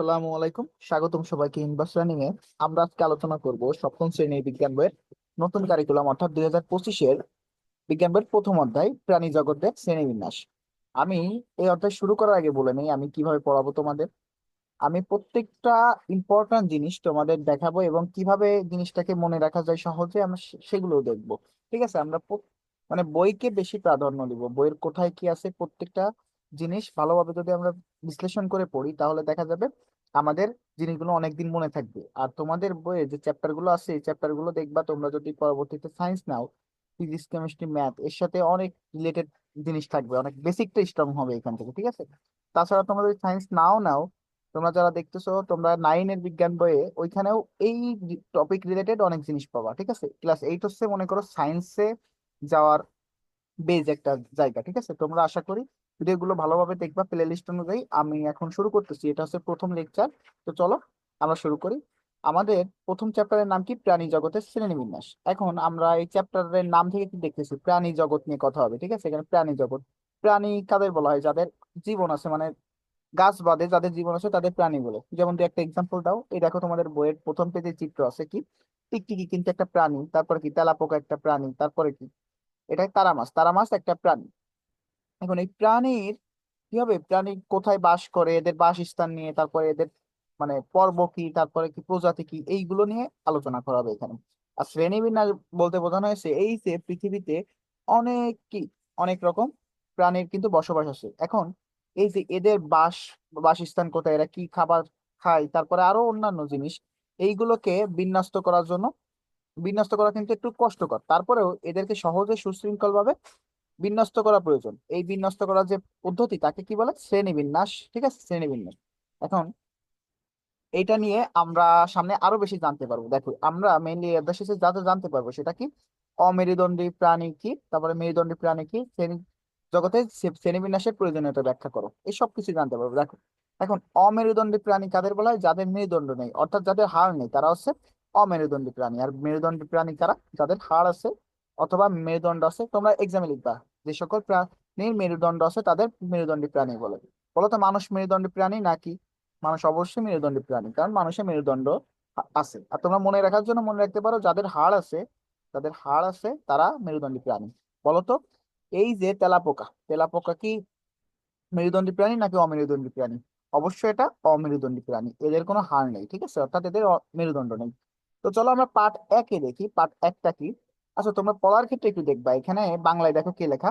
আসসালামু আলাইকুম। স্বাগতম সবাইকে ইনভার্স লার্নিং এ আমরা আজকে আলোচনা করব সপ্তম শ্রেণির বিজ্ঞান বইয়ের নতুন কারিকুলাম অর্থাৎ দুই হাজার পঁচিশের বিজ্ঞান বইয়ের প্রথম অধ্যায়, প্রাণী জগতের শ্রেণীবিন্যাস। আমি এই অধ্যায় শুরু করার আগে বলে নেই, আমি কীভাবে পড়াবো তোমাদের। আমি প্রত্যেকটা ইম্পর্ট্যান্ট জিনিস তোমাদের দেখাবো এবং কীভাবে জিনিসটাকে মনে রাখা যায় সহজে আমরা সে- সেগুলোও দেখব। ঠিক আছে? আমরা মানে বইকে বেশি প্রাধান্য দিব। বইয়ের কোথায় কি আছে প্রত্যেকটা জিনিস ভালোভাবে যদি আমরা বিশ্লেষণ করে পড়ি, তাহলে দেখা যাবে আমাদের জিনিসগুলো অনেকদিন মনে থাকবে। আর তোমাদের বইয়ে যে চ্যাপ্টারগুলো আছে, এই চ্যাপ্টারগুলো দেখবা তোমরা যদি পরবর্তীতে সায়েন্স নাও ফিজিক্স কেমিস্ট্রি ম্যাথ এর সাথে অনেক রিলেটেড জিনিস থাকবে, অনেক বেসিকটা স্ট্রং হবে এখান থেকে, ঠিক আছে? তাছাড়া তোমরা যদি সায়েন্স নাও নাও, তোমরা যারা দেখতেছো, তোমরা নাইনের বিজ্ঞান বইয়ে ওইখানেও এই টপিক রিলেটেড অনেক জিনিস পাবা, ঠিক আছে? ক্লাস এইট হচ্ছে মনে করো সায়েন্সে যাওয়ার বেজ একটা জায়গা, ঠিক আছে? তোমরা আশা করি ভিডিওগুলো ভালোভাবে দেখবা প্লে লিস্ট অনুযায়ী। আমি এখন শুরু করতেছি, এটা হচ্ছে প্রথম লেকচার তো চলো, আমরা শুরু করি। আমাদের প্রথম চ্যাপ্টারের নাম কি? প্রাণী জগতের শ্রেণীবিন্যাস। এখন আমরা এই চ্যাপ্টারের নাম থেকে কি দেখতেছি? প্রাণী জগৎ নিয়ে কথা হবে, ঠিক আছে? এখানে প্রাণী জগৎ। প্রাণী কাদের বলা হয়? যাদের জীবন আছে মানে গাছ বাদে যাদের জীবন আছে, তাদের প্রাণী বলে। যেমন তুই একটা এক্সাম্পল দাও। এই দেখো তোমাদের বইয়ের প্রথম পেজে চিত্র আছে কি? টিকটিকি কিন্তু একটা প্রাণী। তারপরে কি? তেলাপোকা একটা প্রাণী। তারপরে কি? এটা তারা মাছ তারা মাছ একটা প্রাণী। এখন এই প্রাণীর, কি হবে? প্রাণী কোথায় বাস করে? এদের বাসস্থান নিয়ে, তারপরে এদের মানে পর্ব কি? তারপরে কি প্রজাতি কি? এইগুলো নিয়ে আলোচনা করা হবে এখানে। আর শ্রেণীবিন্যাস বলতে বোঝানো হয়েছে, এই যে পৃথিবীতে অনেক কি? অনেক রকম প্রাণীর কিন্তু বসবাস আছে। এখন এই যে এদের বাস, বাসস্থান কোথায়? এরা কি খাবার খায়? তারপরে আরও অন্যান্য জিনিস। এইগুলোকে বিন্যস্ত করার জন্য, বিন্যস্ত করা কিন্তু একটু কষ্টকর। তারপরেও এদেরকে সহজে সুশৃঙ্খল ভাবে বিন্যস্ত করা প্রয়োজন। এই বিন্যস্ত করার যে পদ্ধতি, তাকে কি বলে? শ্রেণি বিন্যাস ঠিক আছে? শ্রেণি বিন্যাস এখন এটা নিয়ে আমরা সামনে আরও বেশি জানতে পারব। দেখো, আমরা মেইনলি অধ্যায় শেষে যা যা জানতে পারব সেটা কি? অমেরুদণ্ডী প্রাণী কি? তারপরে মেরুদণ্ডী প্রাণী কি? শ্রেণি জগতে শ্রে- শ্রেণীবিন্যাসের প্রয়োজনীয়তা ব্যাখ্যা করো। এই সব কিছু জানতে পারব। দেখো, এখন অমেরুদণ্ডী প্রাণী কাদের বলা হয়? যাদের মেরুদণ্ড নেই। অর্থাৎ যাদের হাড় নেই, তারা হচ্ছে অমেরুদণ্ডী প্রাণী। আর মেরুদণ্ডী প্রাণী কারা? যাদের হাড় আছে অথবা মেরুদণ্ড আছে, তোমরা এক্সামে লিখবা। যে সকল প্রাণীর মেরুদণ্ড আছে, তাদের মেরুদণ্ডী প্রাণী বলে। বলতো মানুষ মেরুদণ্ডী প্রাণী নাকি? মানুষ অবশ্যই মেরুদণ্ডী প্রাণী, কারণ মানুষের মেরুদণ্ড আছে। আর তোমরা মনে রাখার জন্য মনে রাখতে পারো, যাদের হাড় আছে, যাদের হাড় আছে, তারা মেরুদণ্ডী প্রাণী। বলতো এই যে তেলাপোকা তেলাপোকা কি মেরুদণ্ডী প্রাণী নাকি অমেরুদণ্ডী প্রাণী? অবশ্যই এটা অমেরুদণ্ডী প্রাণী, এদের কোনো হাড় নেই, ঠিক আছে? অর্থাৎ এদের মেরুদণ্ড নেই। তো চলো আমরা পার্ট একে দেখি, পার্ট একটা কি? আচ্ছা তোমরা পড়ার ক্ষেত্রে একটু দেখবা, এখানে বাংলায় দেখো কি লেখা?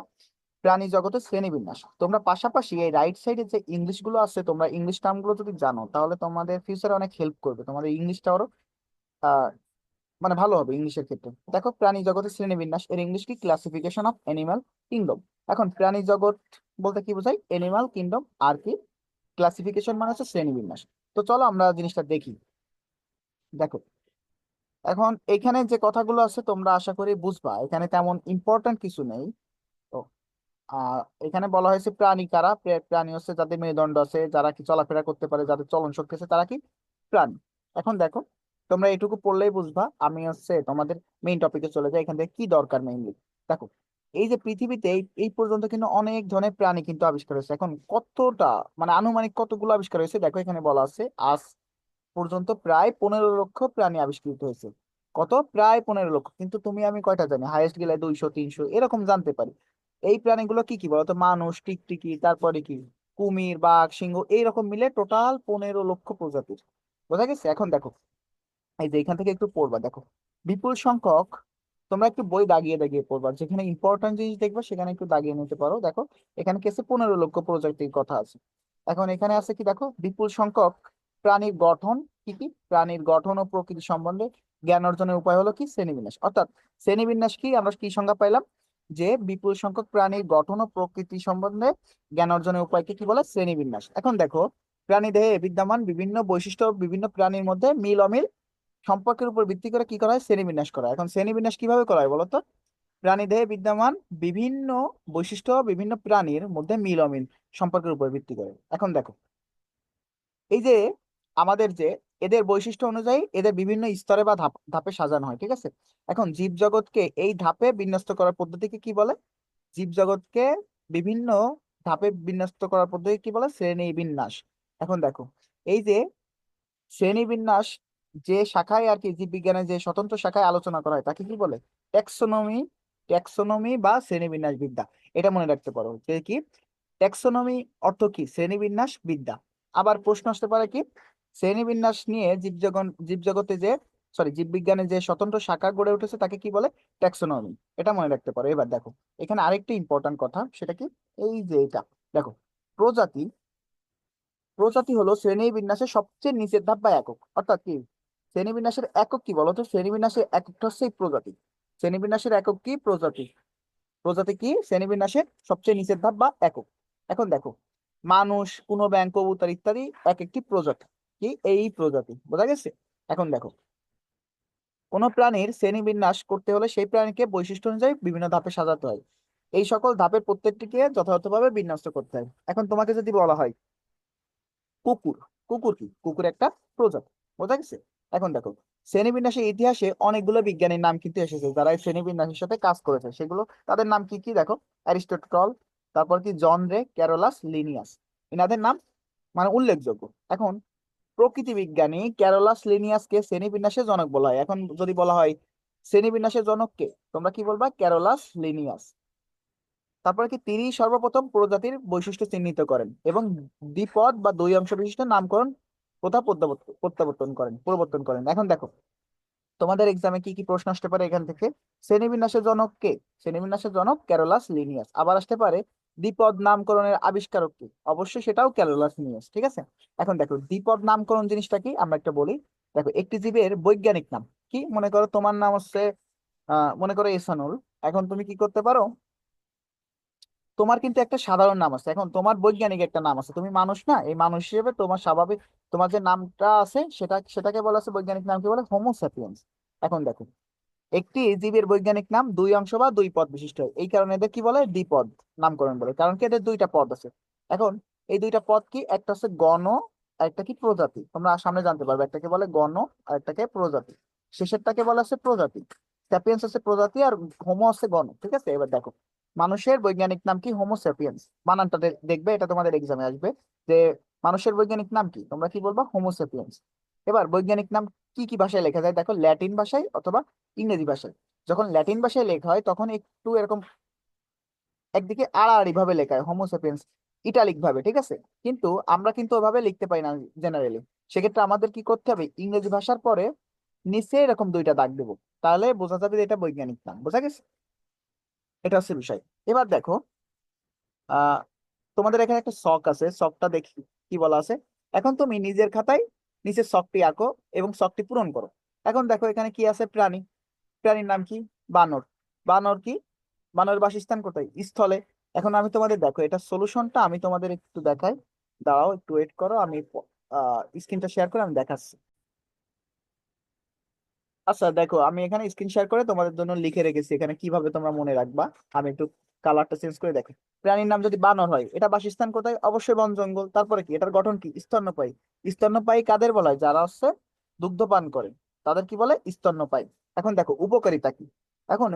প্রাণী জগতের শ্রেণীবিন্যাস। তোমরা পাশাপাশি এই রাইট সাইডে যে ইংলিশগুলো আছে, তোমরা ইংলিশ টার্মগুলো যদি জানো, তাহলে তোমাদের ফিউচারে অনেক হেল্প করবে। তোমাদের ইংলিশটা আরও মানে ভালো হবে ইংলিশের ক্ষেত্রে। দেখো, প্রাণী জগতের শ্রেণীবিন্যাস, এর ইংলিশ কি? ক্লাসিফিকেশন অফ অ্যানিমাল কিংডম এখন প্রাণী জগৎ বলতে কি বোঝায়? অ্যানিমাল কিংডম আর কি? ক্লাসিফিকেশন মানে হচ্ছে শ্রেণীবিন্যাস। তো চলো আমরা জিনিসটা দেখি। দেখো এখন এখানে যে কথাগুলো আছে তোমরা আশা করি বুঝবা। এখানে তেমন ইম্পর্টেন্ট কিছু নেই। আহ, এখানে বলা হয়েছে প্রাণী কারা? প্রাণী হচ্ছে যাদের মেরুদণ্ড আছে, যারা কি চলাফেরা করতে পারে, যাদের চলন শক্তি আছে, তারা কি? প্রাণী। এখন দেখো, তোমরা এটুকু পড়লেই বুঝবা। আমি হচ্ছে তোমাদের মেইন টপিকে চলে যাই। এখান থেকে কি দরকার মেইনলি দেখো, এই যে পৃথিবীতে এই পর্যন্ত কিন্তু অনেক ধরনের প্রাণী কিন্তু আবিষ্কার হয়েছে। এখন কতটা মানে আনুমানিক কতগুলো আবিষ্কার হয়েছে? দেখো, এখানে বলা আছে আজ পর্যন্ত প্রায় পনেরো লক্ষ প্রাণী আবিষ্কৃত হয়েছে। কত? প্রায় পনেরো লক্ষ। কিন্তু তুমি আমি কয়টা জানি? হাইয়েস্ট গেলে দুইশো, তিনশো, এরকম জানতে পারি। এই প্রাণীগুলো কি কি বলতো? মানুষ, টিকটিকি, তারপরে কি? কুমির, বাঘ, সিংহ, এইরকম মিলে টোটাল পনেরো লক্ষ প্রজাতির। বোঝা গেছে? এখন দেখো। এই যে এখান থেকে একটু পড়বা, দেখো। বিপুল সংখ্যক, তোমরা একটু বই দাগিয়ে দাগিয়ে পড়বা। যেখানে ইম্পর্টেন্ট জিনিস দেখবা, সেখানে একটু দাগিয়ে নিতে পারো। দেখো, এখানে কি আছে? পনেরো লক্ষ প্রজাতির কথা আছে। এখন এখানে আছে কি দেখো? বিপুল সংখ্যক প্রাণীর গঠন কি কি? প্রাণীর গঠন ও প্রকৃতি সম্বন্ধে জ্ঞান অর্জনের উপায় হলো কি? শ্রেণীবিন্যাস। অর্থাৎ শ্রেণীবিন্যাস কি? আমরা কি সংজ্ঞা পাইলাম? যে বিপুল সংখ্যক প্রাণীর গঠন ও প্রকৃতি সম্বন্ধে জ্ঞান অর্জনের উপায়কে কি বলে? শ্রেণীবিন্যাস। এখন দেখো, প্রাণী দেহে বিদ্যমান বিভিন্ন বৈশিষ্ট্য বিভিন্ন প্রাণীর মধ্যে মিল অমিল সম্পর্কের উপর ভিত্তি করে কি করা হয়? শ্রেণীবিন্যাস করা হয়। এখন শ্রেণীবিন্যাস কীভাবে করা হয় বলতো? প্রাণী দেহে বিদ্যমান বিভিন্ন বৈশিষ্ট্য বিভিন্ন প্রাণীর মধ্যে মিল অমিল সম্পর্কের উপর ভিত্তি করে। এখন দেখো, এই যে আমাদের যে এদের বৈশিষ্ট্য অনুযায়ী এদের বিভিন্ন স্তরে বা ধাপ, ধাপে সাজানো হয়, ঠিক আছে? এখন জীবজগৎকে এই ধাপে বিন্যস্ত করার পদ্ধতিকে কি বলে? জীবজগৎকে বিভিন্ন ধাপে বিন্যস্ত করার পদ্ধতি কি বলে? শ্রেণি বিন্যাস এখন দেখো, এই যে শ্রেণি বিন্যাস যে শাখায় আর কি জীববিজ্ঞানের যে স্বতন্ত্র শাখায় আলোচনা করা হয়, তাকে কি বলে? ট্যাক্সোনমি ট্যাক্সোনমি বা শ্রেণীবিন্যাস বিদ্যা। এটা মনে রাখতে পারো যে কি? ট্যাক্সোনমি অর্থ কি? শ্রেণীবিন্যাস বিদ্যা। আবার প্রশ্ন আসতে পারে কি? শ্রেণীবিন্যাস নিয়ে জীবজগন, জীবজগতে যে সরি জীববিজ্ঞানের যে স্বতন্ত্র শাখা গড়ে উঠেছে তাকে কি বলে? ট্যাক্সোনমি এটা মনে রাখতে পারো। এবার দেখো, এখানে আরেকটি ইম্পর্টেন্ট কথা, সেটা কি? এই যে এটা, দেখো, প্রজাতি প্রজাতি হলো শ্রেণীবিন্যাসের সবচেয়ে নিচের ধাপ বা একক। অর্থাৎ কি? শ্রেণীবিন্যাসের একক কি বলতো শ্রেণীবিন্যাসের এককটা হচ্ছে প্রজাতি। শ্রেণীবিন্যাসের একক কি? প্রজাতি। প্রজাতি কি? শ্রেণীবিন্যাসের সবচেয়ে নিচের ধাপ বা একক। এখন দেখো, মানুষ, কোনো ব্যাংক, কবুতর ইত্যাদি এক একটি প্রজাতি। কি? এই প্রজাতি। বোঝা গেছে? এখন দেখো। কোন প্রাণীর শ্রেণীবিন্যাস করতে হলে সেই প্রাণীকে বৈশিষ্ট্য অনুযায়ী বিভিন্ন ধাপে সাজাতে হয়। এই সকল ধাপের প্রত্যেকটিকে যথাযথভাবে বিন্যস্ত করতে হয়। এখন তোমাকে যদি বলা হয়, কুকুর। কুকুর কি? কুকুর একটা প্রজাতি। বোঝা গেছে? এখন দেখো, শ্রেণীবিন্যাসের ইতিহাসে অনেকগুলো বিজ্ঞানীর নাম কিন্তু এসেছে, যারা এই শ্রেণীবিন্যাসের সাথে কাজ করেছে। সেগুলো, তাদের নাম কি কি? দেখো, অ্যারিস্টটল, তারপর কি? জন রে, ক্যারোলাস, লিনিয়াস। এনাদের নাম মানে উল্লেখযোগ্য। এখন প্রকৃতি বিজ্ঞানী ক্যারোলাস লিনিয়াসকে শ্রেণীবিন্যাসের জনক বলা হয়। এখন যদি বলা হয়, শ্রেণীবিন্যাসের জনক কে? তোমরা কি বলবা? ক্যারোলাস লিনিয়াস তারপরে কি তিনি সর্বপ্রথম প্রজাতির বৈশিষ্ট্য চিহ্নিত করেন এবং দ্বিপদ বা দুই অংশ বিশিষ্ট নামকরণ প্রথা প্রত্যাবর্ত- প্রত্যাবর্তন করেন, পরিবর্তন করেন। এখন দেখো, তোমাদের এক্সামে কি কি প্রশ্ন আসতে পারে এখান থেকে? শ্রেণীবিন্যাসের জনক কে? শ্রেণীবিন্যাসের জনক ক্যারোলাস লিনিয়াস আবার আসতে পারে দ্বিপদ নামকরণের আবিষ্কারক কি? অবশ্যই সেটাও ক্যারোলাস লিনিয়াস ঠিক আছে? এখন দেখো, দ্বিপদ নামকরণ জিনিসটা কি? আমরা একটা বলি। দেখো, একটি জীবের বৈজ্ঞানিক নাম। কি? মনে করো তোমার নাম হচ্ছে মনে করো এসানুল। এখন তুমি কি করতে পারো? তোমার কিন্তু একটা সাধারণ নাম আছে। এখন তোমার বৈজ্ঞানিক একটা নাম আছে। তুমি মানুষ না? এই মানুষ হিসেবে তোমার স্বাভাবিক, তোমার যে নামটা আছে, সেটা, সেটাকে বলা আছে বৈজ্ঞানিক নাম কি বলে? হোমো স্যাপিয়েন্স এখন দেখো একটি জীবের বৈজ্ঞানিক নাম, দুই অংশ বা দুই পদ বিশিষ্ট। এই কারণে এদের কি বলে? দ্বিপদ নামকরণ বলে। কারণ কি? এদের দুইটা পদ আছে। এখন, এই দুইটা পদ কি? একটা হচ্ছে গণ, আর একটা কি? প্রজাতি। তোমরা সামনে জানতে পারবে। একটাকে বলে গণ, আর একটাকে প্রজাতি। শেষেরটাকে বলা আছে প্রজাতি। স্যাপিয়েন্স আছে প্রজাতি, আর হোমো আছে গণ। ঠিক আছে? এবার দেখো। মানুষের বৈজ্ঞানিক নাম কি? হোমো স্যাপিয়েন্স বানানটা দেখবে? এটা তোমাদের এক্সামে আসবে। যে, মানুষের বৈজ্ঞানিক নাম কি? তোমরা কি বলবা? হোমো স্যাপিয়েন্স এবার বৈজ্ঞানিক নাম কি কি ভাষায় লেখা যায়? দেখো, ল্যাটিন ভাষায় অথবা ইংরেজি ভাষায়। যখন ল্যাটিন ভাষায় লেখা হয়, তখন একটু এরকম একদিকে আড়াআড়ি ভাবে লেখা হয় হোমো স্যাপিয়েন্স ইটালিক ভাবে, ঠিক আছে? কিন্তু আমরা কিন্তু ওভাবে লিখতে পাই না জেনারেলি সেক্ষেত্রে আমাদের কি করতে হবে? ইংরেজি ভাষার পরে নিচে এরকম দুইটা দাগ দেবো। তাহলে বোঝা যাবে যে এটা বৈজ্ঞানিক নাম, বোঝা গেছে? এটা হচ্ছে বিষয়। এবার দেখো, আহ, তোমাদের এখানে একটা শখ আছে। শখটা দেখি কি বলা আছে? এখন তুমি নিজের খাতায় নিচের শখটি আঁকো এবং শখটি পূরণ করো। এখন দেখো এখানে কি আছে? প্রাণী। প্রাণীর নাম কি? বানর। বানর কি? বানরের বাসস্থান কোথায়? স্থলে। এখন আমি তোমাদের দেখো, এটা সলিউশনটা আমি তোমাদের একটু দেখাই। দাঁড়াও, একটু ওয়েট করো, আমি স্ক্রিনটা শেয়ার করে আমি দেখাচ্ছি। আচ্ছা দেখো, আমি এখানে স্ক্রিন শেয়ার করে তোমাদের জন্য লিখে রেখেছি, এখানে কীভাবে তোমরা মনে রাখবা। আমি একটু কালারটা চেঞ্জ করে দেখি। প্রাণীর নাম যদি বানর হয়, এটা বাসস্থান কোথায়? অবশ্যই বন, জঙ্গল। তারপরে কি? এটার গঠন কি? স্তন্যপায়ী। স্তন্যপায়ী কাদের বলা হয়? যারা হচ্ছে দুগ্ধ পান করে। তাদের কি বলে? স্তন্যপায়ী। এখন দেখো, উপকারিতা কি? এখন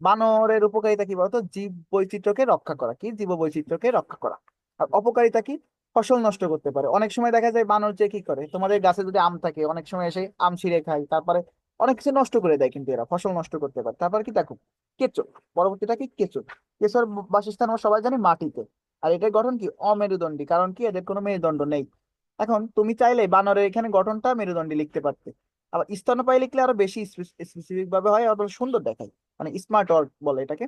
বানরের উপকারিতা কি বলতো? জীব বৈচিত্র্যকে রক্ষা করা কি? জীব বৈচিত্র্যকে রক্ষা করা। আর অপকারিতা কি? ফসল নষ্ট করতে পারে। অনেক সময় দেখা যায় বানর যে কি করে? তোমাদের গাছে যদি আম থাকে, অনেক সময় এসে আম ছিঁড়ে খায়। তারপরে অনেক কিছু নষ্ট করে দেয় কিন্তু এরা। ফসল নষ্ট করতে পারে। তারপর কি দেখো? কেঁচো পরবর্তীটা কি কেঁচো কেঁচোর বাসস্থান আমরা সবাই জানি মাটিতে। আর এটার গঠন কি? অমেরুদণ্ডী। কারণ কি? এদের কোনো মেরুদণ্ড নেই। এখন তুমি চাইলে বানরের এখানে গঠনটা মেরুদণ্ডী লিখতে পারতে। আবার স্তন্যপায়ী লিখলে আরও বেশি স্পেসিফিক ভাবে হয় আরও সুন্দর দেখায়। মানে স্মার্ট ওয়ার্ড বলে এটাকে।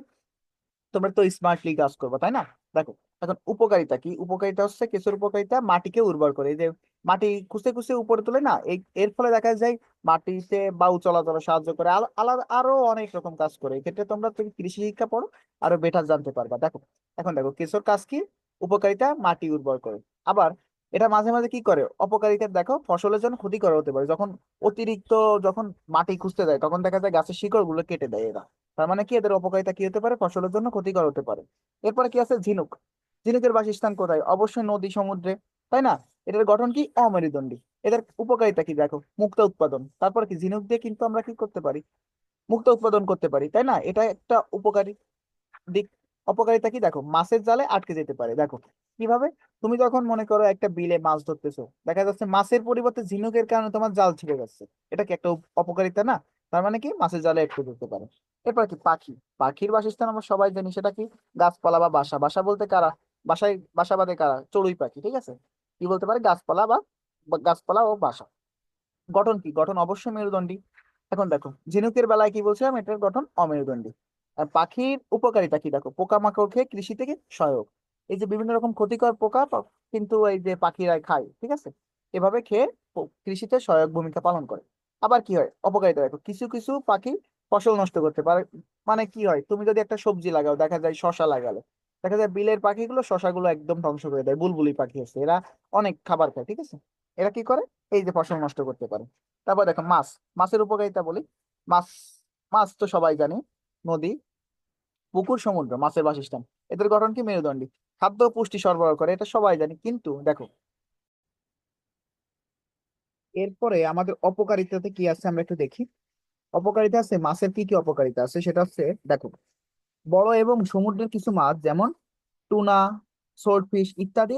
তোমরা তো স্মার্টলি কাজ করবে, তাই না? দেখো, এখন উপকারিতা কি? উপকারিতা হচ্ছে কেঁচোর উপকারিতা মাটিকে উর্বর করে। এই যে মাটি খুঁজতে খুঁজে উপরে তুলে না এর ফলে দেখা যায় মাটিতে বায়ু চলাচলে সাহায্য করে। আলাদা, আরও অনেক রকম কাজ করে। এক্ষেত্রে তোমরা তুমি কৃষি শিক্ষা পড়ো, আরও বেটার জানতে পারবা। দেখো, এখন দেখো কেঁচোর কাজ কি? উপকারিতা মাটি উর্বর করে। আবার এটা মাঝে মাঝে কি করে? অপকারিতা দেখো, ফসলের জন্য ক্ষতিকর হতে পারে। যখন অতিরিক্ত যখন মাটি খুঁজতে যায়, তখন দেখা যায় গাছের শিকড়গুলো কেটে দেয় এরা। তার মানে কি? এদের অপকারিতা কি হতে পারে? ফসলের জন্য ক্ষতিকর হতে পারে। এরপরে কি আছে? ঝিনুক। ঝিনুকের বাসস্থান কোথায়? অবশ্যই নদী, সমুদ্রে, তাই না? এটার গঠন কি? অমেরুদণ্ডী এদের উপকারিতা কি? দেখো, মুক্ত উৎপাদন। তারপরে কি? ঝিনুক দিয়ে কিন্তু আমরা কি করতে পারি? মুক্ত উৎপাদন করতে পারি, তাই না? এটা একটা উপকারী দিক। অপকারিতা কি? দেখো, মাছের জালে আটকে যেতে পারে। দেখো, কীভাবে? তুমি যখন মনে করো একটা বিলে মাছ ধরতেছো, দেখা যাচ্ছে মাছের পরিবর্তে ঝিনুকের কারণে তোমার জাল ছিঁড়ে যাচ্ছে। এটা কি একটা অপকারিতা না? তার মানে কি? মাছের জালে আটকে যেতে পারে। এরপর কি? পাখি। পাখির বাসস্থান আমরা সবাই জানি সেটা কি? গাছপালা বা বাসা। বাসা বলতে কারা? বাসায় বাসা বাঁধে কারা? চড়ুই পাখি, ঠিক আছে? কি বলতে পারে? গাছপালা বা গাছপালা ও বাসা। গঠন কি? গঠন অবশ্যই মেরুদণ্ডী। এখন দেখো, ঝিনুকের বেলায় কি বলছিলাম? এটার গঠন অমেরুদণ্ডী। আর পাখির উপকারিতা কি দেখো? পোকামাকড় খেয়ে কৃষি থেকে সহায়ক। এই যে বিভিন্ন রকম ক্ষতিকর পোকা কিন্তু এই যে পাখিরা খায়, ঠিক আছে? এভাবে খেয়ে কৃষিতে সহায়ক ভূমিকা পালন করে। আবার কি হয়? অপকারিতা দেখো, কিছু কিছু পাখি ফসল নষ্ট করতে পারে। মানে কি হয়? তুমি যদি একটা সবজি লাগাও, দেখা যায় শশা লাগালে। দেখা যায় বিলের পাখিগুলো শশাগুলো একদম ধ্বংস করে দেয়, বুলবুলি পাখি আছে, এরা অনেক খাবার খায়, ঠিক আছে? এরা কি করে? এই যে ফসল নষ্ট করতে পারে। তারপর দেখো মাছ, মাছের উপকারিতা বলি। মাছ মাছ তো সবাই জানি, নদী, পুকুর, সমুদ্র, মাছের বাসস্থান। এদের গঠন কি? মেরুদণ্ডী। খাদ্য পুষ্টি সরবরাহ করে, এটা সবাই জানি, কিন্তু দেখো, এরপরে আমাদের অপকারিতাতে কি আছে? আমরা একটু দেখি। অপকারিতা আছে, মাছের কি কি অপকারিতা আছে? সেটা হচ্ছে, দেখো বড় এবং সমুদ্রের কিছু মাছ, যেমন টুনা সোর্ডফিশ ইত্যাদি,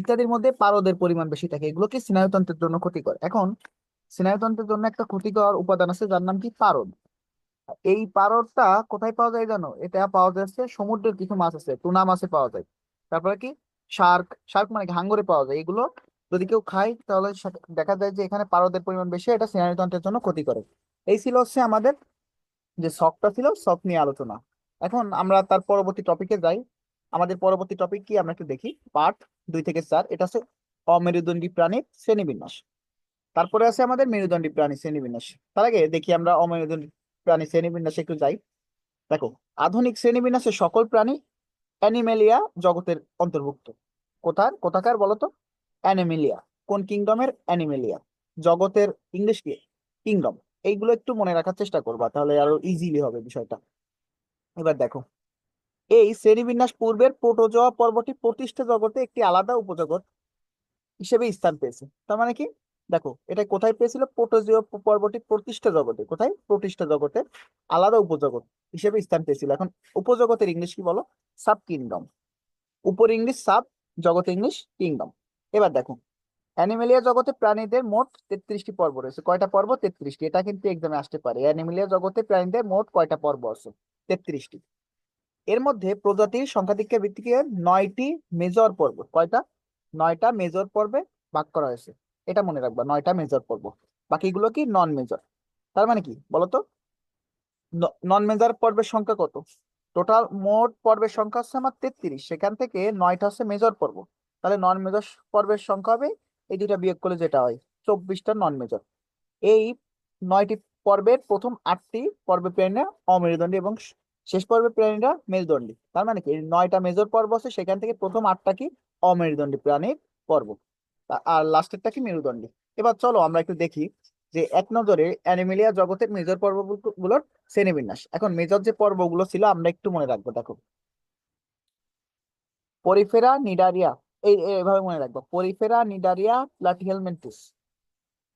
ইত্যাদির মধ্যে পারদের পরিমাণ বেশি থাকে। এগুলো কি স্নায়ুতন্ত্রের জন্য ক্ষতিকর। এখন স্নায়ুতন্ত্রের জন্য একটা ক্ষতিকর উপাদান আছে, যার নাম কি? পারদ। এই পারদটা কোথায় পাওয়া যায় জানো? এটা পাওয়া যাচ্ছে সমুদ্রের কিছু মাছ আছে, টুনা মাছে পাওয়া যায়। তারপরে কি? শার্ক। শার্ক মানে হাঙ্গরে পাওয়া যায়। এগুলো যদি কেউ খায়, তাহলে দেখা যায় যে এখানে পারদের পরিমাণ বেশি, এটা স্নায়ুতন্ত্রের জন্য ক্ষতি করে এই ছিল হচ্ছে আমাদের যে শখটা ছিল, শখ নিয়ে আলোচনা। এখন আমরা তার পরবর্তী টপিকে যাই। আমাদের পরবর্তী টপিক কি? আমরা একটু দেখি। পার্ট দুই থেকে চার। এটা হচ্ছে অমেরুদণ্ডী প্রাণীর শ্রেণীবিন্যাস। তারপরে আছে আমাদের মেরুদণ্ডী প্রাণী শ্রেণীবিন্যাস। তার আগে দেখি আমরা অমেরুদণ্ডী প্রাণী শ্রেণীবিন্যাসে একটু যাই। দেখো, আধুনিক শ্রেণীবিন্যাসে সকল প্রাণী অ্যানিমেলিয়া জগতের অন্তর্ভুক্ত। কোথার? কোথাকার বলতো? অ্যানিমেলিয়া। কোন কিংডমের? অ্যানিমেলিয়া। জগতের ইংলিশ কি? কিংডম। এইগুলো একটু মনে রাখার চেষ্টা করবা, তাহলে আরও ইজিলি হবে বিষয়টা। এবার দেখো। এই শ্রেণীবিন্যাস পূর্বের প্রোটোজোয়া পর্বটি প্রতিষ্ঠা জগতে একটি আলাদা উপজগৎ হিসেবে স্থান পেয়েছে। তার মানে কি? দেখো, এটা কোথায় পেয়েছিল? প্রোটোজোয়া পর্বটি প্রতিষ্ঠা জগতে, কোথায়? প্রতিষ্ঠা জগতে আলাদা উপজগৎ হিসেবে স্থান পেয়েছিল। এখন উপজগতের ইংলিশ কি বলো? সাব কিংডম উপর ইংলিশ সাব জগতে ইংলিশ কিংডম। এবার দেখো, অ্যানিমেলিয়া জগতে প্রাণীদের মোট তেত্রিশটি পর্ব রয়েছে। কয়টা পর্ব? তেত্রিশটি। এটা কিন্তু এক্সামে আসতে পারে। অ্যানিমেলিয়া জগতে প্রাণীদের মোট কয়টা পর্ব আছে? তেত্রিশটি। এর মধ্যে প্রজাতির সংখ্যাধিক্যের ভিত্তিতে নয়টি মেজর পর্ব। কয়টা? নয়টা মেজর পর্বে ভাগ করা হয়েছে। এটা মনে রাখবা, নয়টা মেজর পর্ব। বাকিগুলো কি নন মেজর তার মানে কি বলতো? নন মেজর পর্বের সংখ্যা কত? টোটাল মোট পর্বের সংখ্যা হচ্ছে আমার তেত্রিশ। সেখান থেকে নয়টা হচ্ছে মেজর পর্ব। তাহলে নন মেজর পর্বের সংখ্যা হবে, এই দুইটা বিয়োগ করলে যেটা হয়, চব্বিশটা নন মেজর এই নয়টি পর্বের প্রথম আটটি পর্বে প্রাণীরা অমেরুদণ্ডী এবং শেষ পর্বে প্রাণীরা মেরুদণ্ডী। তার মানে কি? নয়টা মেজর পর্ব আছে, সেখান থেকে প্রথম আটটা কি? অমেরুদণ্ডী প্রাণীর পর্ব। আর লাস্টেরটা কি? মেরুদণ্ডী। এবার চলো আমরা একটু দেখি যে এক নজরে অ্যানিমেলিয়া জগতের মেজর পর্বগুলোর শ্রেণীবিন্যাস। এখন মেজর যে পর্বগুলো ছিল, আমরা একটু মনে রাখব, দেখো। পরিফেরা, নিডারিয়া, এই এভাবে মনে রাখব। Porifera, Cnidaria Platyhelminthes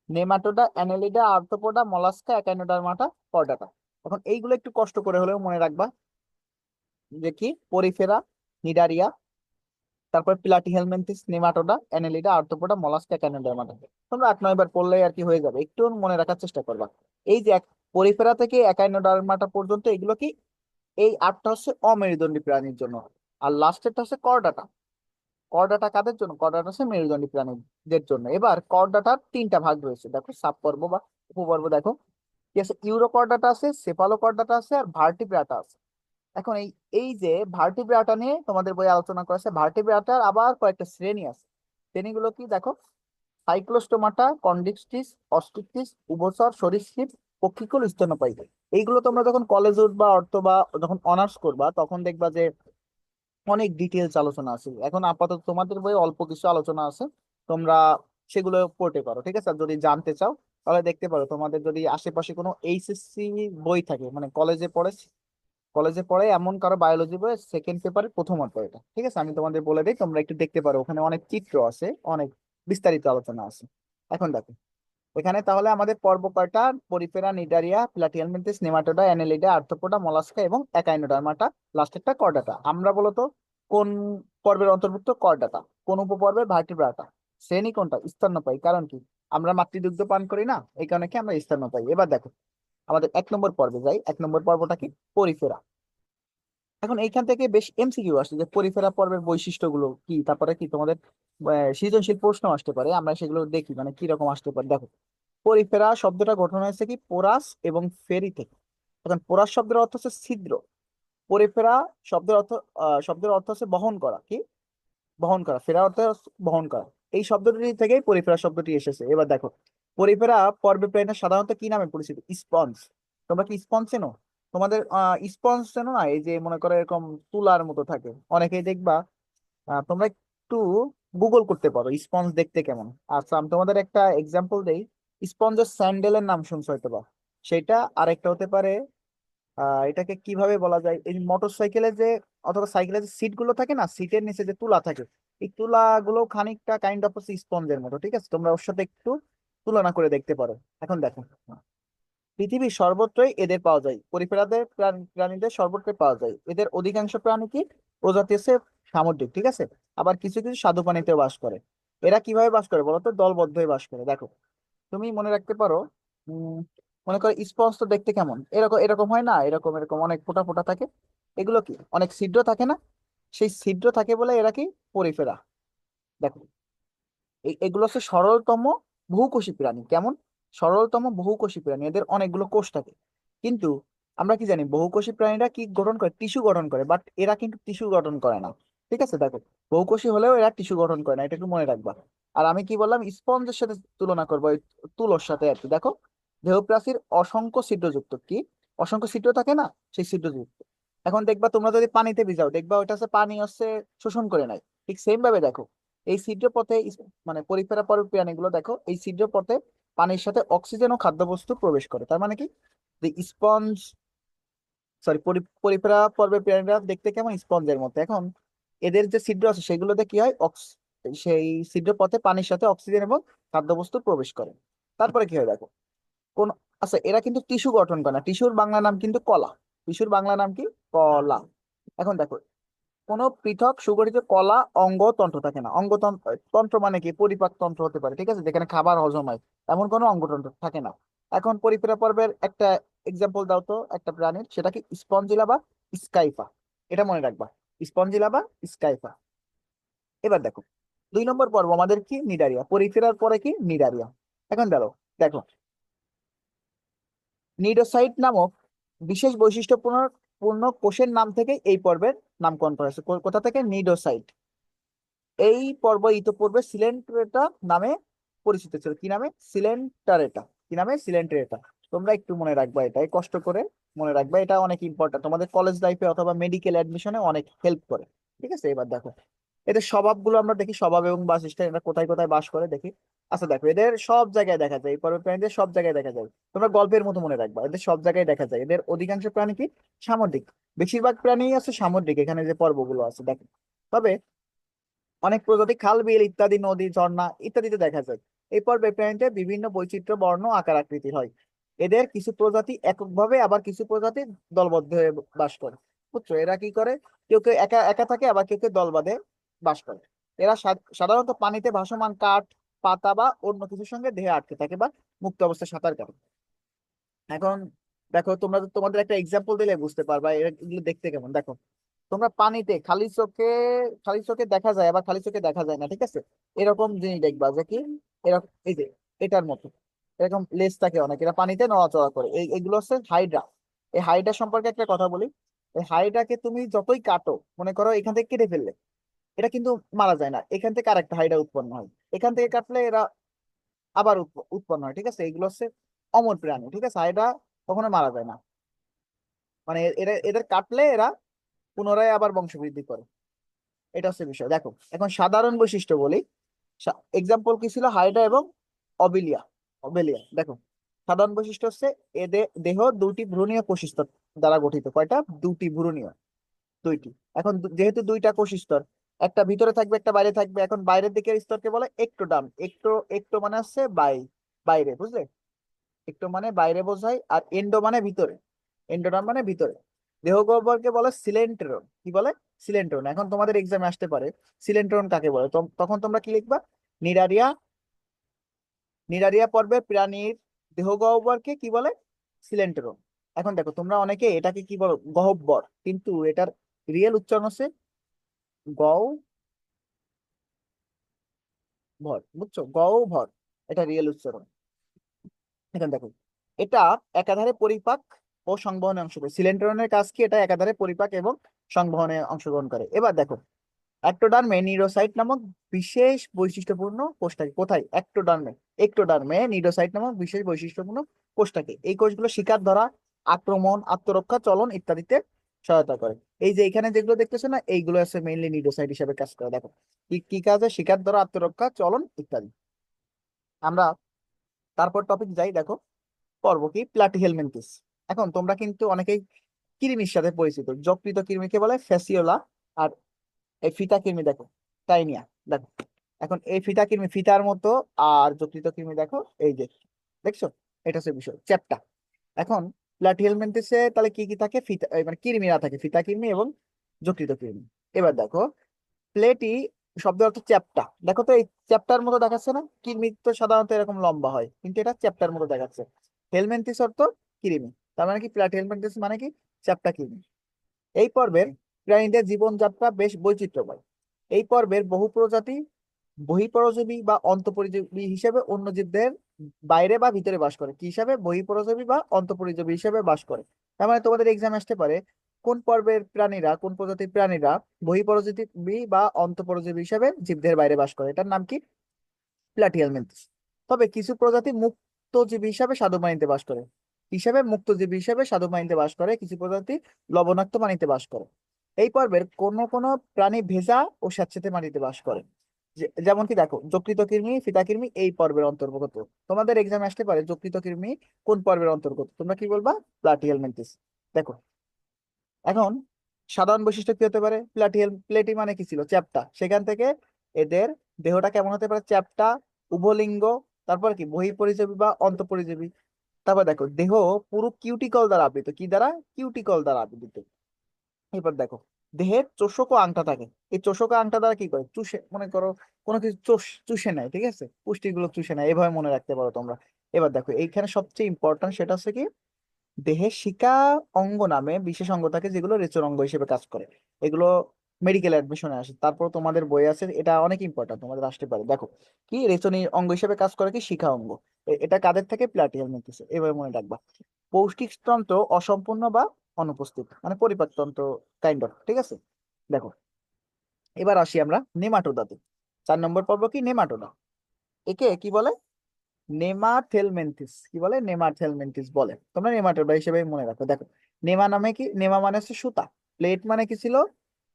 Nematoda, Annelida, Arthropoda, Mollusca Echinodermata Chordata. এখন এইগুলো একটু কষ্ট করে হলেও মনে রাখবা যে কি? পরিফেরা, নিডারিয়া, তারপর Platyhelminthes Nematoda, Annelida Arthropoda Mollusca Echinodermata তোমরা আট, নয় বার পড়লেই আর কি হয়ে যাবে। একটু মনে রাখার চেষ্টা করবা। এই যে পরিফেরা থেকে একাইনোডার্মাটা পর্যন্ত এগুলো কি? এই আটটা হচ্ছে অমেরুদণ্ডী প্রাণীর জন্য। আর লাস্টেরটা হচ্ছে করডাটা। করডাটা কাদের জন্য? করডাটা হচ্ছে মেরুদণ্ডী প্রাণীদের জন্য। এবার করডাটার তিনটা ভাগ রয়েছে। দেখো সাব পর্ব বা উপপর্ব দেখো। আছে ইউরোকর্ডাটা আছে সেফালোকর্ডাটা আছে আর ভার্টিব্রাটা আছে। এখন এই এই যে ভার্টিব্রাটা নিয়ে তোমাদের বই আলোচনা করেছে ভার্টিব্রাটার আবার কয়েকটা শ্রেণি আছে। শ্রেণীগুলো কি? দেখো, সাইক্লোস্টোমাটা, কন্ডিক্সটিস, অস্টিকটিস, উভচর, সরীসৃপ পক্ষিকুল স্তন্যপায়ী। এইগুলো তোমরা যখন কলেজ উঠবা অথবা যখন অনার্স করবা, তখন দেখবা যে অনেক ডিটেলস আলোচনা আছে। এখন আপাতত তোমাদের বই অল্প কিছু আলোচনা আছে, তোমরা সেগুলো পড়তে পারো, ঠিক আছে? যদি জানতে চাও তাহলে দেখতে পারো, তোমাদের যদি আশেপাশে কোনো এইচএসসি বই থাকে মানে কলেজে পড়ে কলেজে পড়ে এমন কারও বায়োলজি বই সেকেন্ড পেপারের প্রথম অধ্যায় এটা, ঠিক আছে? আমি তোমাদের বলে দিই, তোমরা একটু দেখতে পারো, ওখানে অনেক চিত্র আছে, অনেক বিস্তারিত আলোচনা আছে। এখন দেখো, এখানে তাহলে আমাদের পর্ব কয়টা? Porifera, Cnidaria Platyhelminthes Nematoda, Annelida, Arthropoda, Mollusca এবং একাইনোডার্মাটা লাস্টেরটা করডাটা আমরা বলতো কোন পর্বের অন্তর্ভুক্ত করডাটা কোন উপপর্বের ভার্টিব্রাটা শ্রেণি কোনটা? স্তন্যপায়ী। কারণ কি? আমরা মাতৃদুগ্ধ পান করি না, এই কারণে কি আমরা স্তন্যপায়ী এবার দেখো, আমাদের এক নম্বর পর্বে যাই। এক নম্বর পর্বটা কি? পরিফেরা। এখন এইখান থেকে বেশ এমসিকিউ আসছে যে পরিফেরা পর্বের বৈশিষ্ট্যগুলো কি? তারপরে কি তোমাদের সৃজনশীল প্রশ্ন আসতে পারে, আমরা সেগুলো দেখি মানে কি রকম আসতে পারে। দেখো, পরিফেরা শব্দটা গঠন হয়েছে কি? পোরাস এবং ফেরি থেকে এখন পোরাস শব্দের অর্থ হচ্ছে ছিদ্র। পরিফেরা শব্দের অর্থ শব্দের অর্থ হচ্ছে বহন করা, কি? বহন করা। ফেরা অর্থ বহন করা। এই শব্দটি থেকেই পরিফেরা শব্দটি এসেছে। এবার দেখো, পরিফেরা পর্বে প্রাণীরা সাধারণত কি নামে পরিচিত? স্পঞ্জ। তোমরা কি স্পঞ্জ চেনো? তোমাদের স্পঞ্জ চেনো না? এই যে মনে করো এরকম তুলার মতো থাকে। অনেকেই দেখবা তোমরা একটু গুগল করতে পারো, স্পঞ্জ দেখতে কেমন। আচ্ছা আমি তোমাদের একটা এক্সাম্পল দেই। স্পঞ্জের স্যান্ডেলের নাম শুনছো হয়তো বা সেটা আরেকটা হতে পারে এটাকে কীভাবে বলা যায়? এই মোটর সাইকেলে যে, অথবা সাইকেলের যে সিটগুলো থাকে না সিটের নিচে যে তুলা থাকে এই তুলা গুলো খানিকটা কাইন্ড অফ স্পঞ্জের মতো, ঠিক আছে? তোমরা ওর সাথে একটু তুলনা করে দেখতে পারো। এখন দেখো। পৃথিবীর সর্বত্রই এদের পাওয়া যায়। পরিফেরাদের প্রাণীদের সর্বত্রই পাওয়া যায়। এদের অধিকাংশ প্রাণী কি? প্রজাতি হচ্ছে সামুদ্রিক, ঠিক আছে? আবার কিছু কিছু স্বাদু পানিতেও বাস করে। এরা কীভাবে বাস করে বলতো? দলবদ্ধ হয়ে বাস করে। দেখো, তুমি মনে রাখতে পারো, উম, মনে করো স্পঞ্জ তো দেখতে কেমন? এরকম এরকম হয় না? এরকম এরকম অনেক ফোঁটা ফোঁটা থাকে। এগুলো কি? অনেক ছিদ্র থাকে না? সেই ছিদ্র থাকে বলে এরা কি পরিফেরা দেখো এগুলো হচ্ছে সরলতম বহুকোষী প্রাণী। কেমন? সরলতম বহুকোষী প্রাণী, এদের অনেকগুলো কোষ থাকে। কিন্তু আমরা কি জানি, বহুকোষী প্রাণীরা কি গঠন করে? টিস্যু গঠন করে বাট এরা কিন্তু টিস্যু গঠন করে না। ঠিক আছে, দেখো, বহুকোষী হলেও এরা টিস্যু গঠন করে না, এটা একটু মনে রাখবা। আর আমি কি বললাম, স্পঞ্জের সাথে তুলনা করব তুলোর সাথে আর কি। দেখো, দেহপ্রাচীর অসংখ্য ছিদ্রযুক্ত, কি? অসংখ্য ছিদ্র থাকে না, সেই ছিদ্রযুক্ত। এখন দেখবা তোমরা যদি পানিতে ভিজাও, দেখবা ওইটা হচ্ছে পানি হচ্ছে শোষণ করে নাই ঠিক সেম ভাবে দেখো, এই ছিদ্র পথে মানে পরিফেরা পর্বের প্রাণীগুলো দেখো, এই ছিদ্র পথে পানির সাথে অক্সিজেন ও খাদ্যবস্তু প্রবেশ করে। তার মানে কি? স্পঞ্জ সরি পরিফেরা পর্বের প্রাণীরা দেখতে কেমন স্পঞ্জের মতো। এখন এদের যে ছিদ্র আছে, সেগুলোতে কি হয়? সেই ছিদ্র পথে পানির সাথে অক্সিজেন এবং খাদ্যবস্তু প্রবেশ করে। তারপরে কি হয় দেখো? কোন আচ্ছা এরা কিন্তু টিস্যু গঠন করে না। টিস্যুর বাংলা নাম কিন্তু কলা। টিস্যুর বাংলা নাম কি? কলা। এখন দেখো, কোন পৃথক সুগঠিত কলা অঙ্গ তন্ত্র থাকে না। অঙ্গতন্ত্র তন্ত্র মানে কি? পরিপাক তন্ত্র হতে পারে, ঠিক আছে? যেখানে খাবার হজম হয় এমন কোনো অঙ্গতন্ত্র থাকে না। এখন পরিফেরা পর্বের একটা এক্সাম্পল দাও তো, একটা প্রাণীর, সেটা কি স্পঞ্জিলা বা স্কাইফা? এটা মনে রাখবা, স্পঞ্জিলা বা স্কাইফা। এবার দেখো, দুই নম্বর পর্ব আমাদের কি? নিডারিয়া। পরিফেরার পরে কি? নিডারিয়া। এখন দেখো দেখো। নিডোসাইট নামক বিশেষ বৈশিষ্ট্যপূর্ণ পূর্ণ কোষের নাম থেকে এই পর্বের নামকরণ করা হয়েছে। কোথা থেকে? নিডোসাইট। এই পর্ব ইতোপূর্বে সিলেন্ট্রেটা নামে পরিচিত ছিল। কি নামে? সিলেন্টারেটা। কি নামে? সিলেন্টারেটা। তোমরা একটু মনে রাখবা এটা। কষ্ট করে মনে রাখবা, এটা অনেক ইম্পর্টেন্ট তোমাদের কলেজ লাইফে অথবা মেডিকেল অ্যাডমিশনে অনেক হেল্প করে। ঠিক আছে? এবার দেখো। এদের স্বভাবগুলো আমরা দেখি, স্বভাব এবং বাসস্থান। এরা কোথায় কোথায় বাস করে? দেখি। আচ্ছা দেখো, এদের সব জায়গায় দেখা যায়, এই পর্বের প্রাণীদের সব জায়গায় দেখা যায়। তোমরা গল্পের মতো মনে রাখবা, এদের সব জায়গায় দেখা যায়। এদের অধিকাংশ প্রাণী কি? সামুদ্রিক। বেশিরভাগ প্রাণী আছে সামুদ্রিক, এখানে যে পর্বগুলো আছে, দেখো। তবে অনেক প্রজাতি খাল, বিল ইত্যাদি, নদী, ঝর্ণা ইত্যাদিতে দেখা যায়। এই পর্বে প্রাণীতে বিভিন্ন বৈচিত্র্য, বর্ণ, আকার আকৃতির হয়। এদের কিছু প্রজাতি এককভাবে, আবার কিছু প্রজাতি দলবদ্ধ হয়ে বাস করে। বুঝছ? এরা কি করে? কেউ কেউ একা একা থাকে, আবার কেউ কেউ দল বাঁধে, বাস করে। এরা সাধারণত পানিতে ভাসমান কাঠ পাতা বা অন্য কিছুর সঙ্গে দেহে আটকে থাকে বা মুক্ত অবস্থায় সাঁতার কাটে। এখন দেখো, তোমরা তোমাদের একটা এক্সাম্পল দিলে বুঝতে পারবা এগুলো দেখতে কেমন? দেখো, তোমরা পানিতে খালি চোখে খালি চোখে দেখা যায় আবার খালি চোখে দেখা যায় না, ঠিক আছে? এরকম জিনিস দেখবা যে কি এরকম এই যে, এটার মতো। এরকম লেজ থাকে অনেক, এরা পানিতে নড়াচড়া করে। এই, এগুলো হচ্ছে হাইড্রা। এই হাইড্রা সম্পর্কে একটা কথা বলি। এই হাইড্রাকে তুমি যতই কাটো, মনে করো এখান থেকে কেটে ফেললে এটা কিন্তু মারা যায় না। এখান থেকে আরেকটা হাইড্রা উৎপন্ন হয়। এখান থেকে কাটলে এরা আবার উৎপন্ন হয়, ঠিক আছে? এগুলো হচ্ছে অমর প্রাণী, ঠিক আছে? হাইড্রা কখনো মারা যায় না। মানে এরা, এদের কাটলে এরা পুনরায় আবার বংশবৃদ্ধি করে। এটা হচ্ছে বিষয়। দেখো, এখন সাধারণ বৈশিষ্ট্য বলি। এক্সাম্পল কি ছিল? হাইড্রা এবং অবিলিয়া। অবেলিয়া, দেখো। সাধারণ বৈশিষ্ট্য হচ্ছে এদের দেহ দুটি ভ্রূণীয় কোষস্তর দ্বারা গঠিত। কয়টা? দুটি ভ্রূণীয়। দুইটি। এখন যেহেতু দুইটা কোষস্তর একটা ভিতরে থাকবে, একটা বাইরে থাকবে। এখন বাইরের দিকের স্তরকে বলে একটোডার্ম একটো একটো মানে হচ্ছে বাই, বাইরে, বুঝলে? একটু মানে বাইরে বোঝায় আর এন্ডো মানে ভিতরে। এন্ডোডার্ম মানে ভিতরে। দেহ গহ্বরকে বলে সিলেন্ট্রন কি বলে? সিলেন্ট্রন এখন তোমাদের এক্সামে আসতে পারে। সিলেন্ট্রন কাকে বলে? তখন তোমরা কি লিখবা? নিরারিয়া নিরারিয়া পর্বের প্রাণীর দেহ গহ্বরকে কি বলে? সিলেন্ট্রন এখন দেখো, তোমরা অনেকে এটাকে কি বলো? গহ্বর। কিন্তু এটার রিয়েল উচ্চারণ হচ্ছে গও ভর, বুঝছ? গও ভর, এটা রিয়েল উচ্চারণ। এখন দেখো, এটা একাধারে পরিপাক ও সংবহনে অংশ করে সিলেন্ট্রনের কাজ কি? এটা একাধারে পরিপাক এবং সংবহনে অংশগ্রহণ করে। এবার দেখো অ্যাক্টোডার্মে নিউরোসাইট নামক বিশেষ বৈশিষ্ট্যপূর্ণ কোষ থাকে কোথায়? অ্যাক্টোডার্মে একটোডার্মে নিউরোসাইট নামক বিশেষ বৈশিষ্ট্যপূর্ণ কোষ থাকে এই কোষগুলো শিকার ধরা, আক্রমণ, আত্মরক্ষা, চলন ইত্যাদিতে সহায়তা করে। এই যে এখানে যেগুলো দেখতেছে না, এইগুলো আছে মেইনলি নিউরোসাইট হিসেবে কাজ করে। দেখো, কি কি কাজে শিকার ধরা আত্মরক্ষা, চলন ইত্যাদি। আমরা তারপর টপিক যাই, দেখো, পর্ব কি? প্লাটিহেলমিনথিস এখন তোমরা কিন্তু অনেকেই কৃমির সাথে পরিচিত। যকৃত কৃমিকে বলে? ফ্যাসিওলা আর এই ফিতা কৃমি, দেখো টাইনিয়া দেখো। এখন এই ফিতা কৃমি, ফিতার মতো আর যকৃত কৃমি, দেখো, এই যে, দেখছ? এটা হচ্ছে বিষয়, চ্যাপ্টা। এখন প্লাটিহেলমিনথিসে তাহলে কি কি থাকে? ফিতা মানে কৃমিরা থাকে, ফিতা কৃমি এবং যকৃত কৃমি। এবার দেখো প্লেটি শব্দ অর্থ চ্যাপ্টা। দেখো তো এই চ্যাপ্টার মতো দেখাচ্ছে না? কৃমি তো সাধারণত এরকম লম্বা হয়, কিন্তু এটা চ্যাপ্টার মতো দেখাচ্ছে। হেলমেন্থিস অর্থ কৃমি, তার মানে কি? প্লাটিহেলমিনথিস মানে কি? চ্যাপ্টা কৃমি। এই পর্বের প্রাণীদের জীবনযাত্রা বেশ বৈচিত্র্যময়। এই পর্বের বহু প্রজাতি বহিঃপরজীবী বা অন্তঃপরিজীবী হিসেবে অন্য জীবদের বাইরে বা ভিতরে বাস করে। কি হিসাবে? বহিঃপরজীবী বা অন্তঃপরিজীবী হিসাবে বাস করে। তার মানে তোমাদের এক্সাম আসতে পারে কোন পর্বের প্রাণীরা, কোন প্রজাতির প্রাণীরা বহিঃপরজীবী বা অন্তঃপরজীবী হিসেবে জীবদের বাইরে বাস করে? এটার নাম কি? প্লাটিয়াল প্লাটিহেলমিনথিস তবে কিছু প্রজাতি মুক্তজীবী হিসাবে স্বাদু পানিতে বাস করে। হিসাবে? মুক্তজীবী হিসেবে স্বাদু পানিতে বাস করে। কিছু প্রজাতি লবণাক্ত পানিতে বাস করে। এই পর্বের কোন কোন প্রাণী ভেজা ও স্যাঁতসেঁতে মাটিতে বাস করে। যেমন কি দেখো, যকৃত কৃমি, ফিতা কৃমি, এই পর্বের অন্তর্গত তোমাদের এক্সাম আসতে পারে যকৃত কৃমি, কোন পর্বের অন্তর্গত তোমরা কি বলবা? প্লাটিহেলমিনথিস দেখো, এখন সাধারণ বৈশিষ্ট্য কি হতে পারে? প্লাটিহেল প্লেটি মানে কি ছিল? চ্যাপ্টা। সেখান থেকে এদের দেহটা কেমন হতে পারে? চ্যাপ্টা, উভলিঙ্গ, তারপর কি? বহিঃপরিজীবী বা অন্তঃপরিজীবী। তারপর দেখো, দেহ পুরো কিউটিকল দ্বারা আবৃত। কি দ্বারা? কিউটিকল দ্বারা আবৃত। এবার দেখো দেহের চোষক আংটা থাকে। এই চোষক আংটা দ্বারা কি করে? চুষে, মনে করো কোনো কিছু চোষ, চুষে নেয়, ঠিক আছে? পুষ্টিগুলো চুষে নেয়, এভাবে মনে রাখতে পারো তোমরা। এবার দেখো, এইখানে সবচেয়ে ইম্পর্টেন্ট সেটা হচ্ছে কি? দেহের শিকা অঙ্গ নামে বিশেষ অঙ্গ থাকে যেগুলো রেচন অঙ্গ হিসেবে কাজ করে। এগুলো মেডিকেল অ্যাডমিশনে আসে। তারপর তোমাদের বই আছে, এটা অনেক ইম্পর্টেন্ট তোমাদের আসতে পারে। দেখো, কি রেচনী অঙ্গ হিসেবে কাজ করে কি? শিখা অঙ্গ। এটা কাদের থেকে? প্লাটিহেলমিনথিস এভাবে মনে রাখবা। পৌষ্টিক তন্ত্র অসম্পূর্ণ বা অনুপস্থিত মানে পরিপাকতন্ত্র কাইন্ড অফ ঠিক আছে? দেখো, এবার আসি আমরা নেমাটোডাতে চার নম্বর পর্ব কি? নেমাটোডা। একে কি বলে? নেমাথেলমেন্থিস। কি বলে? নেমাথেলমেন্থিস বলে। তোমরা নেমাটোডা হিসেবে মনে রাখো। দেখো, নেমা নামে কি? নেমা মানে হচ্ছে সুতা। প্লেট মানে কি ছিল?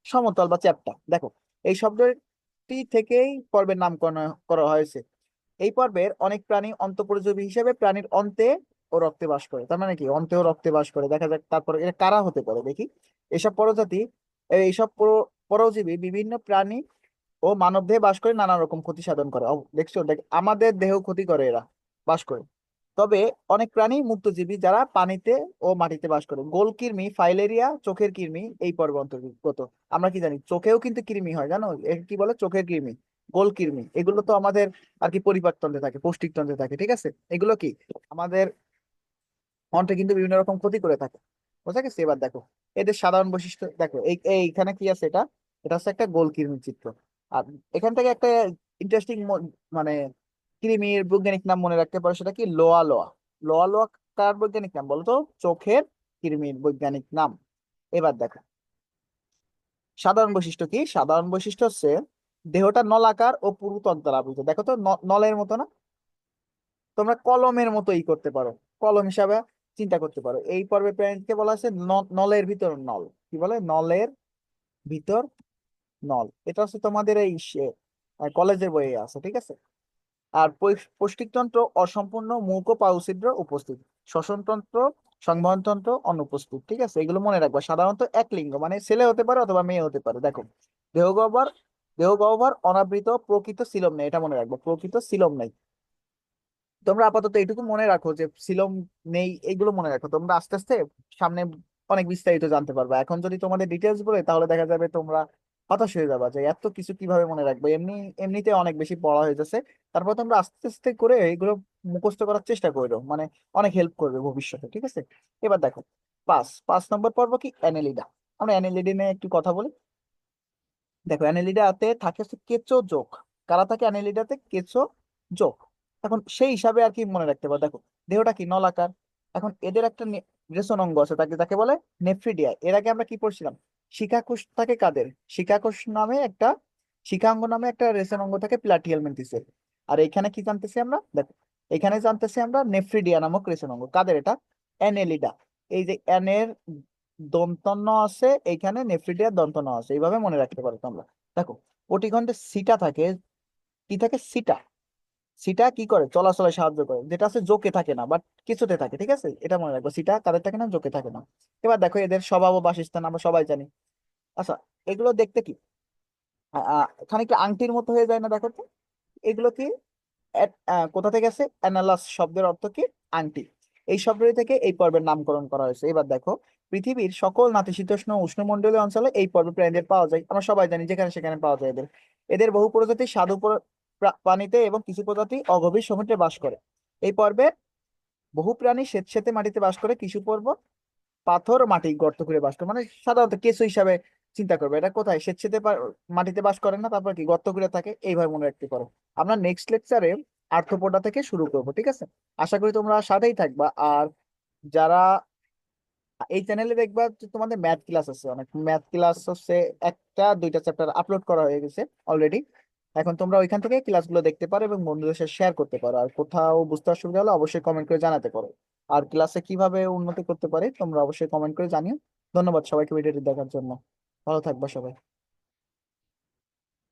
সমতল বা চ্যাপ্টা। দেখো, এই শব্দটি থেকেই পর্বের নামকরণ করা হয়েছে। এই পর্বের অনেক প্রাণী অন্তঃপরজীবী হিসেবে প্রাণীর অন্তে ও রক্তে বাস করে। তার মানে কি? অন্তে ও রক্তে বাস করে। দেখা যাক তারপর এটা কারা হতে পারে দেখি। এসব পরজাতি এইসব পরজীবী বিভিন্ন প্রাণী ও মানব দেহে বাস করে নানা রকম ক্ষতি সাধন করে। দেখছ? দেখ, আমাদের দেহ ক্ষতি করে এরা বাস করে। তবে অনেক প্রাণী মুক্তজীবী যারা পানিতে ও মাটিতে বাস করে। গোল কৃমি, ফাইলেরিয়া, চোখের কৃমি এই পর্ব অন্তর্গত। আমরা কি জানি? চোখেও কিন্তু কৃমি হয়, জানো? কি বলে? চোখের কৃমি, গোল কৃমি। এগুলো তো আমাদের আর কি পরিপাকতন্ত্রে থাকে পৌষ্টিক পৌষ্টিকতন্ত্রে থাকে, ঠিক আছে? এগুলো কি? আমাদের অন্ত্রে কিন্তু বিভিন্ন রকম ক্ষতি করে থাকে। বুঝা গেছে এবার দেখো এদের সাধারণ বৈশিষ্ট্য, দেখো, এই, এই- এইখানে কি আছে এটা? এটা হচ্ছে একটা গোল কৃমির চিত্র। আর এখান থেকে একটা ইন্টারেস্টিং মানে কৃমির বৈজ্ঞানিক নাম মনে রাখতে পারো, সেটা কি? লোয়া লোয়া। লোয়া লোয়া কার বৈজ্ঞানিক নাম বলতো? চোখের কৃমির বৈজ্ঞানিক নাম। এবার দেখো, সাধারণ বৈশিষ্ট্য কি? সাধারণ বৈশিষ্ট্য হচ্ছে দেহটা নলাকার ও পুরুতক দ্বারা আবৃত। দেখো তো নলের মতো না? তোমরা কলমের মতো ই করতে পারো। কলম হিসাবে চিন্তা করতে পারো। এই পর্বে প্রাণীকে বলা ন- নলের ভিতর নল। কি বলে? নলের ভিতর নল। এটা হচ্ছে তোমাদের এই কলেজের বইয়ে আছে, ঠিক আছে? আর পৌষ- পৌষ্টিকতন্ত্র অসম্পূর্ণ মুখ ও পাউছিদ্র উপস্থিত। শ্বসনতন্ত্র সংবহনতন্ত্র অনুপস্থিত, ঠিক আছে? এগুলো মনে রাখবা। সাধারণত এক লিঙ্গ মানে ছেলে হতে পারে অথবা মেয়ে হতে পারে। দেখো, দেহগহ্বর দেহগহ্বর অনাবৃত প্রকৃত সিলম নেই, এটা মনে রাখব। প্রকৃত সিলম নেই। তোমরা আপাতত এটুকু মনে রাখো যে সিলম নেই এইগুলো মনে রাখো। তোমরা আস্তে আস্তে সামনে অনেক বিস্তারিত জানতে পারবে। এখন যদি তোমাদের ডিটেলস বলে, তাহলে দেখা যাবে তোমরা হতাশ হয়ে যাবা যে এত কিছু কীভাবে মনে রাখবে। এমনি, এমনিতে অনেক বেশি পড়া হয়ে যাচ্ছে তারপর তোমরা আস্তে আস্তে করে এগুলো মুখস্থ করার চেষ্টা করো। মানে অনেক হেল্প করবে ভবিষ্যতে, ঠিক আছে? এবার দেখো, পাঁচ পাঁচ নম্বর পর্ব কি? অ্যানেলিডা। আমরা অ্যানেলিডা নিয়ে একটু কথা বলি। দেখো, অ্যানেলিডাতে থাকে হচ্ছে কেঁচো যোগ। কারা থাকে অ্যানেলিডাতে? কেঁচো যোগ। এখন সেই হিসাবে আর কি মনে রাখতে পারো দেখো, দেহটা কি নলাকার? এখন এদের একটা রেশন অঙ্গ আছে, তাকে তাকে বলে নেফ্রিডিয়া। এর আগে আমরা কি পড়ছিলাম? শিকাকোষ থাকে কাদের? শিকাকোষ নামে একটা শিকাঙ্গ নামে একটা রেশন অঙ্গ থাকে প্লাটিয়াল মেন্টিসের আর এখানে কি জানতেছি আমরা? দেখো, এখানে জানতেছি আমরা নেফ্রিডিয়া নামক রেশন অঙ্গ কাদের এটা? অ্যানেলিডা। এই যে অ্যানের দন্তন্য আছে এইখানে নেফ্রিডিয়া দন্তন্য আছে। এইভাবে মনে রাখতে পারো তোমরা। দেখো পটিখণ্ডে সিটা থাকে। কি থাকে? সিটা। সিটা কি করে? চলাচলে সাহায্য করে। যেটা আছে জোকে থাকে না বাট কিছুতে থাকে, ঠিক আছে? এটা মনে রাখব, সিটা কাদের থাকে না? জোকে থাকে না। এবার দেখো, এদের স্বভাব ও বাসস্থান আমরা সবাই জানি। আচ্ছা এগুলো দেখতে কি? খানিকটা আংটির মতো হয়ে যায় না দেখো তো? এগুলো কি? কোথা থেকে আছে অ্যানালাস শব্দের অর্থ কি? আংটি। এই শব্দটি থেকে এই পর্বের নামকরণ করা হয়েছে। এবার দেখো, পৃথিবীর সকল নাতিশীতোষ্ণ ও উষ্ণমণ্ডলীয় অঞ্চলে এই পর্বে প্রাণীদের পাওয়া যায়। আমরা সবাই জানি যেখানে সেখানে পাওয়া যায় এদের। এদের বহু প্রজাতি স্বাদু প্র- প্রা- পানিতে এবং কিছু প্রজাতি অগভীর সমুদ্রে বাস করে। এই পর্বে বহু প্রাণী স্বেচ্ছেতে মাটিতে বাস করে কিছু পর্ব পাথর মাটি গর্ত করে বাস করে। মানে সাধারণত কেঁচো হিসাবে চিন্তা করবে, এটা কোথায়? স্বেচ্ছেতে মাটিতে বাস করে না, তারপর কি? গর্ত করে থাকে, এইভাবে মনে রাখতে পারো। আমরা নেক্সট লেকচারে আর্থ্রোপোডা থেকে শুরু করব, ঠিক আছে? আশা করি তোমরা সাথেই থাকবা। আর যারা এই চ্যানেলে দেখবা তোমাদের ম্যাথ ক্লাস আছে, অনেক ম্যাথ ক্লাস হচ্ছে একটা, দুইটা চ্যাপ্টার আপলোড করা হয়ে গেছে অলরেডি এখন তোমরা ওইখান থেকে ক্লাসগুলো দেখতে পারো এবং বন্ধুদের সাথে শেয়ার করতে পারো। আর কোথাও বুঝতে অসুবিধা হলে অবশ্যই কমেন্ট করে জানাতে পারো। আর ক্লাসে কীভাবে উন্নতি করতে পারে তোমরা অবশ্যই কমেন্ট করে জানিও। ধন্যবাদ সবাইকে ভিডিওটি দেখার জন্য। ভালো থাকবা সবাই।